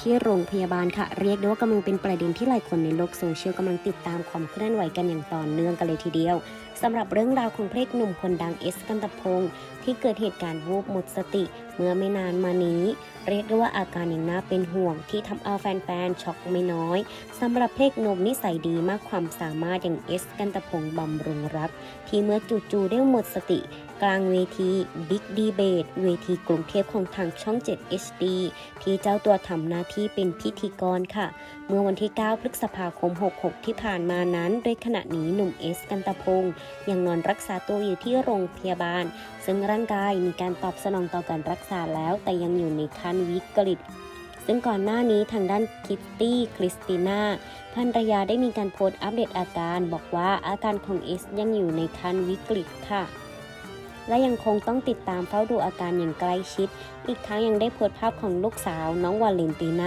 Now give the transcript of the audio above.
ที่โรงพยาบาลค่ะ เรียกได้ว่ากำลังเป็นประเด็นที่หลายคนในโลกโซเชียลกำลังติดตามความเคลื่อนไหวกันอย่างต่อเนื่องกันเลยทีเดียวสำหรับเรื่องราวของพระเอกหนุ่มคนดังเอสกันตะพงศ์ที่เกิดเหตุการณ์วูบหมดสติ เมื่อไม่นานมานี้เรียกได้ว่าอาการอย่างน่าเป็นห่วงที่ทำเอาแฟนๆ ช็อกไม่น้อยสำหรับพระเอกนุ่มนิสัยดีมากความสามารถอย่างเอสกันตะพงศ์บำรุงรัก ที่เมื่อจู่ๆได้หมดสติ กลางเวทีบิ๊กดีเบตเวทีกรุงเทพของทางช่อง 7 HD ที่เจ้าตัวทำหน้าที่เป็นพิธีกรค่ะ เมื่อวันที่ 9 พฤษภาคม 66 ที่ผ่านมานั้นโดยขณะนี้หนุ่มเอสกันตะพงศ์ยังนอนรักษาตัวอยู่ที่โรงพยาบาล ซึ่งร่างกายมีการตอบสนองต่อการรักษาแล้วแต่ยังอยู่ในขั้นวิกฤต ซึ่งก่อนหน้านี้ทางด้านคิตตี้คริสติน่าภรรยาได้มีการโพสต์อัปเดตอาการ บอกว่าอาการของเอสยังอยู่ในขั้นวิกฤตค่ะ และยังคงต้องติดตามเฝ้าดูอาการอย่างใกล้ชิด อีกทั้งยังได้โพสต์ภาพของลูกสาวน้องวาเลนติน่า